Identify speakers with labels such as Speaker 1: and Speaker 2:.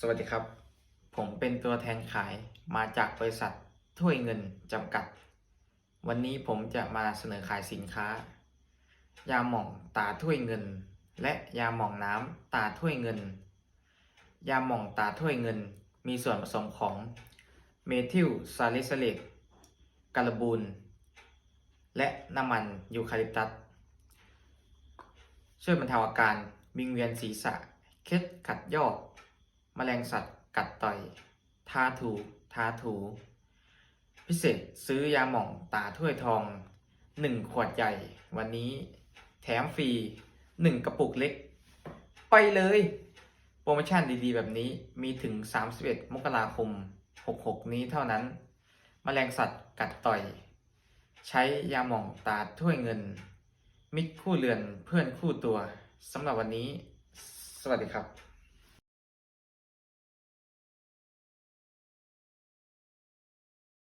Speaker 1: สวัสดีครับ ผมเป็นตัวแทนขายมาจากบริษัทถ้วยเงินจำกัด วันนี้ผมจะมาเสนอขายสินค้า ยาหม่องตาถ้วยเงิน และยาหม่องน้ำตาถ้วยเงิน ยาหม่องตาถ้วยเงิน มีส่วนผสมของเมทิลซาลิซิเลตการบูนและน้ำมันยูคาลิปตัสช่วยบรรเทาอาการวิงเวียนศีรษะเคล็ดขัดยอก แมลงสัตว์กัดต่อย ทาถู ทาถู พิเศษซื้อยาหม่องตาถ้วยทอง 1 ขวดใหญ่ วันนี้แถมฟรี 1 กระปุกเล็ก ไปเลย โปรโมชั่นดีๆ แบบนี้มีถึง 31 มกราคม 66 นี้เท่านั้นแมลงสัตว์กัดต่อย ใช้ยาหม่องตาถ้วยเงิน มิตรคู่เรือนเพื่อนคู่ตัวสำหรับวันนี้ สวัสดีครับ